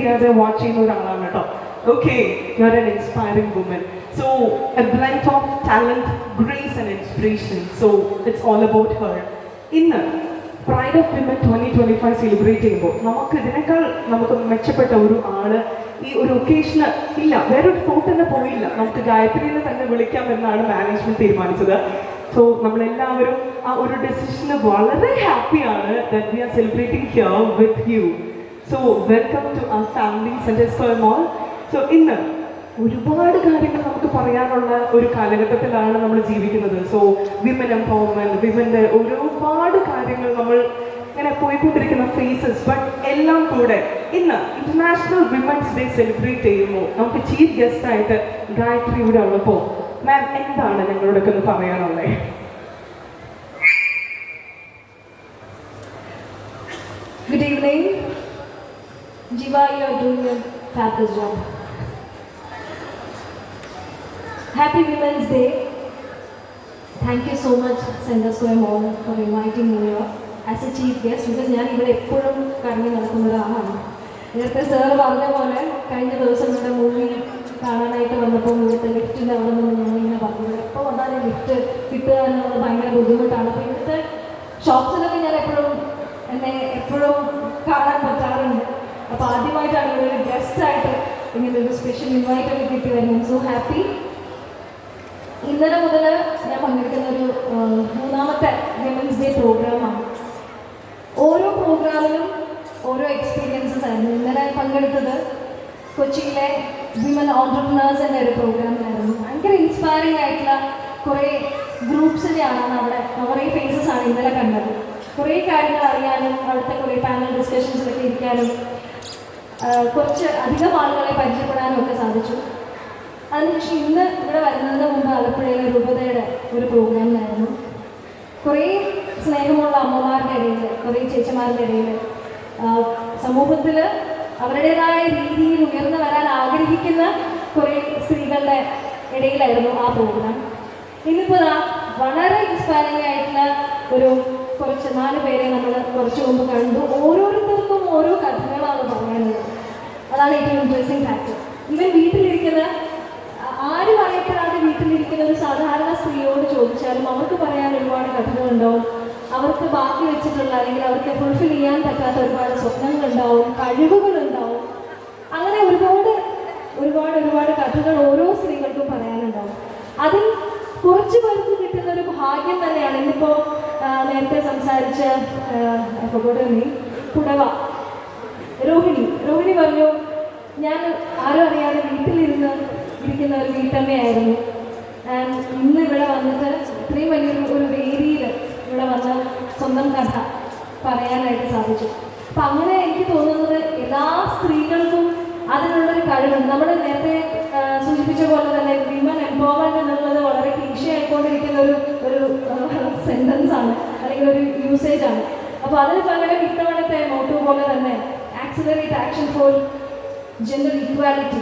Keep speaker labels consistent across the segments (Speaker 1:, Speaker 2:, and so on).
Speaker 1: തിരിയാതെ watch ചെയ്യുന്ന ഒരാളാണ് കേട്ടോ. Okay you are an inspiring woman so a blend of talent grace and inspiration so it's all about her ഇന്ന് pride of women twenty twenty five celebrate ചെയ്യുമ്പോൾ നമുക്ക് ഇതിനേക്കാൾ നമുക്ക് മെച്ചപ്പെട്ട ഒരു ആൾ ഈ ഒരു ഒക്കേഷന് ഇല്ല. വേറൊരു തോട്ട് തന്നെ പോയില്ല. നമുക്ക് ഗായത്രിനെ തന്നെ വിളിക്കാം എന്നാണ് മാനേജ്മെന്റ് തീരുമാനിച്ചത്. സോ നമ്മളെല്ലാവരും ആ ഒരു ഡെസിഷന് വളരെ ഹാപ്പിയാണ് that we are celebrating here with you so welcome to ആ ഫാമിലി സെന്റേഴ്സ് ഫോർ മോൾ സോ ഇന്ന് ഒരുപാട് കാര്യങ്ങൾ നമുക്ക് പറയാനുള്ള ഒരു കാലഘട്ടത്തിലാണ് നമ്മൾ ജീവിക്കുന്നത്. സോ വിമൻ എംപവർമെന്റ് വിമന്റെ ഒരുപാട് കാര്യങ്ങൾ നമ്മൾ ഇങ്ങനെ പോയിക്കൊണ്ടിരിക്കുന്ന ഫേസസ് ബട്ട് എല്ലാം കൂടെ ഇന്ന് ഇന്റർനാഷണൽ വിമൻസ് ഡേ സെലിബ്രേറ്റ് ചെയ്യുമ്പോൾ നമുക്ക് ചീഫ് ഗസ്റ്റ് ആയിട്ട് ഗായത്രി ഇവിടെ ഉള്ളപ്പോൾ മാം എന്താണ് ഞങ്ങളോടൊക്കെ ഒന്ന് പറയാനുള്ളത്
Speaker 2: good evening. Jiva, you are doing a fabulous job. Happy Women's Day. Thank you so much, Center Square Mall, for inviting me here. As a chief guest ഞാൻ ഇവിടെ എപ്പോഴും കറങ്ങി നടക്കുന്ന ഒരാളാണ്. നേരത്തെ സാർ പറഞ്ഞ പോലെ കഴിഞ്ഞ ദിവസം ഇവിടെ മൂവി കാണാനായിട്ട് വന്നപ്പോൾ ഇവിടുത്തെ ലിഫ്റ്റിന്റെ അവിടെ നിന്ന് ഞങ്ങളിങ്ങനെ പറഞ്ഞത്. എപ്പോൾ വന്നാലും ലിഫ്റ്റ് കിട്ടുക എന്നുള്ളത് ഭയങ്കര ബുദ്ധിമുട്ടാണ്. അപ്പോൾ ഇവിടുത്തെ ഷോപ്സിലൊക്കെ ഞാൻ എപ്പോഴും എന്നെ എപ്പോഴും കാണാൻ പറ്റാറുണ്ട്. അപ്പോൾ ആദ്യമായിട്ടാണ് ഇവിടെ ഒരു ഗസ്റ്റായിട്ട് ഇങ്ങനെ ഒരു സ്പെഷ്യൽ ഇൻവൈറ്റ് ഒക്കെ കിട്ടി വരുന്നത്. സോ ഹാപ്പി ഇന്നലെ മുതൽ ഞാൻ പങ്കെടുക്കുന്ന ഒരു മൂന്നാമത്തെ വിമൻസ് ഡേ പ്രോഗ്രാമാണ് ഓരോ പ്രോഗ്രാമിലും ഓരോ എക്സ്പീരിയൻസസ് ആയിരുന്നു. ഇന്നലെ പങ്കെടുത്തത് കൊച്ചിയിലെ വിമൻ ഓൺടർപ്രണേഴ്സിന്റെ ഒരു പ്രോഗ്രാമിലായിരുന്നു ഭയങ്കര ഇൻസ്പയറിംഗ് ആയിട്ടുള്ള കുറേ ഗ്രൂപ്പ്സിനെയാണ് അവിടെ കുറേ ഫേസസ് ആണ് ഇന്നലെ കണ്ടത്. കുറേ കാര്യങ്ങൾ അറിയാനും അവിടുത്തെ കുറേ പാനൽ ഡിസ്കഷൻസിലൊക്കെ ഇരിക്കാനും കുറച്ച് അധികം ആളുകളെ പരിചയപ്പെടാനും ഒക്കെ സാധിച്ചു അതിനുശേഷം ഇന്ന് ഇവിടെ വരുന്നതിന് മുമ്പ് ആലപ്പുഴയിലെ രൂപതയുടെ ഒരു പ്രോഗ്രാമിലായിരുന്നു. കുറേ സ്നേഹമുള്ള അമ്മമാരുടെ ഇടയിൽ കുറേ ചേച്ചിമാരുടെ ഇടയിൽ സമൂഹത്തിൽ അവരുടേതായ രീതിയിൽ ഉയർന്നു വരാൻ ആഗ്രഹിക്കുന്ന കുറേ സ്ത്രീകളുടെ ഇടയിലായിരുന്നു ആ പ്രോഗ്രാം. ഇന്നിപ്പോൾ ആ വളരെ ഇൻസ്പയറിംഗ് ആയിട്ടുള്ള ഒരു കുറച്ച് നാല് പേരെ നമ്മൾ കുറച്ച് മുമ്പ് കണ്ടു. ഓരോരുത്തർക്കും ഓരോ കഥകളാണ് പറയാനുള്ളത്. അതാണ് ഏറ്റവും ഇൻട്രസ്റ്റിംഗ് ഫാക്ടർ ഇവൻ വീട്ടിലിരിക്കുന്ന ആരും അറിയപ്പെടാതെ വീട്ടിലിരിക്കുന്ന ഒരു സാധാരണ സ്ത്രീയോട് ചോദിച്ചാലും അവർക്ക് പറയാൻ ഒരുപാട് കഥകളുണ്ടാവും. അവർക്ക് ബാക്കി വെച്ചിട്ടുള്ള അല്ലെങ്കിൽ അവർക്ക് ഫുൾഫിൽ ചെയ്യാൻ പറ്റാത്ത ഒരുപാട് സ്വപ്നങ്ങളുണ്ടാവും കഴിവുകളുണ്ടാവും. അങ്ങനെ ഒരുപാട് ഒരുപാട് ഒരുപാട് കഥകൾ ഓരോ സ്ത്രീകൾക്കും പറയാനുണ്ടാവും. അതിൽ കുറച്ച് പേർക്ക് കിട്ടുന്ന ഒരു ഭാഗ്യം തന്നെയാണ്. ഇന്നിപ്പോൾ നേരത്തെ സംസാരിച്ച കുടവ. രോഹിണി രോഹിണി പറഞ്ഞു ഞാൻ ആരും അറിയാതെ വീട്ടിലിരുന്ന് ഇരിക്കുന്ന ഒരു വീട്ടമ്മയായിരുന്നു. ഇന്ന് ഇവിടെ വന്നിട്ട് ഇത്രയും വലിയൊരു ഒരു വേദിയിൽ ഇവിടെ വന്ന് സ്വന്തം കഥ പറയാനായിട്ട് സാധിച്ചു. അപ്പം അങ്ങനെ എനിക്ക് തോന്നുന്നത് എല്ലാ സ്ത്രീകൾക്കും അതിനുള്ളൊരു കഴിവുണ്ട്. നമ്മൾ നേരത്തെ സൂചിപ്പിച്ച പോലെ തന്നെ വിമൻ എംപവർമെന്റ് എന്നുള്ളത് വളരെ ക്ലീഷയായിക്കൊണ്ടിരിക്കുന്ന ഒരു ഒരു സെന്റൻസ് ആണ് അല്ലെങ്കിൽ ഒരു യൂസേജ് ആണ്. അപ്പോൾ അതിന് പകരം ഇത്തവണത്തെ മോട്ടോ പോലെ തന്നെ accelerate action for gender equality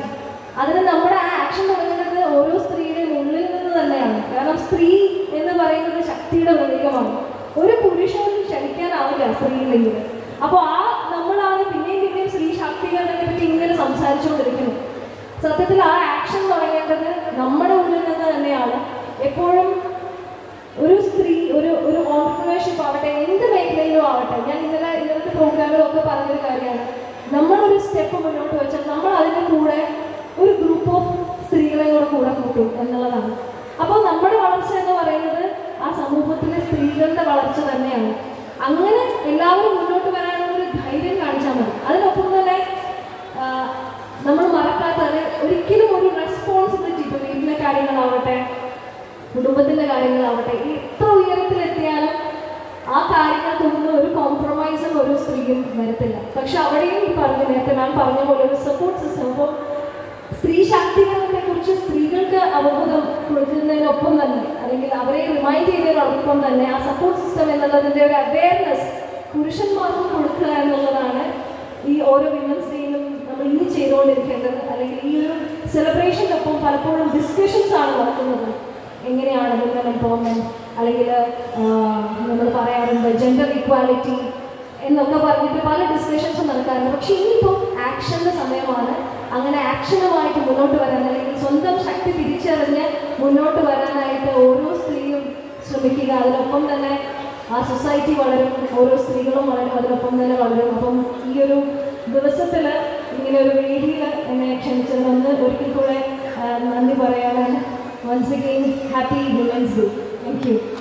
Speaker 2: അതിന് നമ്മുടെ ആ ആക്ഷൻ തുടങ്ങുന്നത് ഓരോ സ്ത്രീയുടെയും ഉള്ളിൽ നിന്ന് തന്നെയാണ്. കാരണം സ്ത്രീ എന്ന് പറയുന്നത് ശക്തിയുടെ പ്രതീകമാണ്. ഒരു പുരുഷനും ക്ഷണിക്കാനാവില്ല സ്ത്രീയില്ലെങ്കിൽ. അപ്പോൾ ആ നമ്മളാണ് പിന്നെയും പിന്നെയും സ്ത്രീ ശാക്തീകരണത്തെ പറ്റി ഇങ്ങനെ സംസാരിച്ചുകൊണ്ടിരിക്കുന്നത്. സത്യത്തിൽ ആ ആക്ഷൻ തുടങ്ങേണ്ടത് നമ്മുടെ ഉള്ളിൽ നിന്ന് തന്നെയാണ്. എപ്പോഴും ഒരു സ്ത്രീ ഒരു ഒരു ഓൺടർപ്രണർഷിപ്പ് ആവട്ടെ എന്ത് മേഖലയിലും ആവട്ടെ ഞാൻ ഇന്നലെ പ്രോഗ്രാമിലൊക്കെ പറഞ്ഞൊരു കാര്യമാണ്. നമ്മളൊരു സ്റ്റെപ്പ് മുന്നോട്ട് വെച്ചാൽ നമ്മൾ അതിന്റെ കൂടെ ഒരു ഗ്രൂപ്പ് ഓഫ് സ്ത്രീകളെ കൂടെ കൂടെ കൂട്ടും എന്നുള്ളതാണ്. അപ്പോൾ നമ്മുടെ വളർച്ച എന്ന് പറയുന്നത് ആ സമൂഹത്തിലെ സ്ത്രീകളുടെ വളർച്ച തന്നെയാണ്. അങ്ങനെ എല്ലാവരും മുന്നോട്ട് വരാനുള്ളൊരു ധൈര്യം കാണിച്ചാൽ മതി. അതിനൊപ്പം തന്നെ നമ്മൾ മറക്കാത്തത് ഒരിക്കലും ഒരു റെസ്പോൺസിബിലിറ്റി ഇപ്പോൾ വീട്ടിലെ കാര്യങ്ങളാവട്ടെ കുടുംബത്തിന്റെ കാര്യങ്ങളാവട്ടെ എത്ര ഉയരത്തിലെത്തിയാലും ആ കാര്യങ്ങൾക്കൊന്നും ഒരു കോംപ്രമൈസും ഒരു സ്ത്രീയും വരത്തില്ല. പക്ഷെ അവിടെയും ഈ പറഞ്ഞ നേരത്തെ മാം പറഞ്ഞ പോലെ ഒരു സപ്പോർട്ട് സിസ്റ്റം അപ്പോൾ സ്ത്രീ ശാക്തീകരണത്തെ കുറിച്ച് സ്ത്രീകൾക്ക് അവബോധം കൊടുക്കുന്നതിനൊപ്പം തന്നെ അല്ലെങ്കിൽ അവരെ റിമൈൻഡ് ചെയ്യുന്നതിനോടൊപ്പം തന്നെ ആ സപ്പോർട്ട് സിസ്റ്റം എന്നുള്ളതിന്റെ ഒരു അവയർനെസ് പുരുഷന്മാർക്ക് കൊടുക്കുക എന്നുള്ളതാണ് ഈ ഓരോ വിമൻസ് ഡേയിലും നമ്മൾ ഇനി ചെയ്തുകൊണ്ടിരിക്കേണ്ടത്. അല്ലെങ്കിൽ ഈ ഒരു സെലിബ്രേഷനൊപ്പം പലപ്പോഴും ഡിസ്കഷൻസ് ആണ് നടക്കുന്നത്. എങ്ങനെയാണ് വിമൻ എംപവർമെന്റ് അല്ലെങ്കിൽ നമ്മൾ പറയാറുണ്ട് ജെൻഡർ ഇക്വാലിറ്റി എന്നൊക്കെ പറഞ്ഞിട്ട് പല ഡിസ്കഷൻസും നടക്കാറുണ്ട്. പക്ഷെ ഇനിയിപ്പോൾ ആക്ഷന്റെ അങ്ങനെ ആക്ഷനുമായിട്ട് മുന്നോട്ട് വരാൻ അല്ലെങ്കിൽ സ്വന്തം ശക്തി തിരിച്ചറിഞ്ഞ് മുന്നോട്ട് വരാനായിട്ട് ഓരോ സ്ത്രീയും ശ്രമിക്കുക. അതിനൊപ്പം തന്നെ ആ സൊസൈറ്റി വളരും. ഓരോ സ്ത്രീകളും വളരും. അതിനൊപ്പം തന്നെ വളരും. അപ്പം ഈ ഒരു ദിവസത്തിൽ ഇങ്ങനെ ഒരു വേദിയിൽ എന്നെ ക്ഷണിച്ചതിനൊന്ന് ഒരിക്കൽ കൂടെ നന്ദി പറയാനാണ്. Once again happy women's day thank you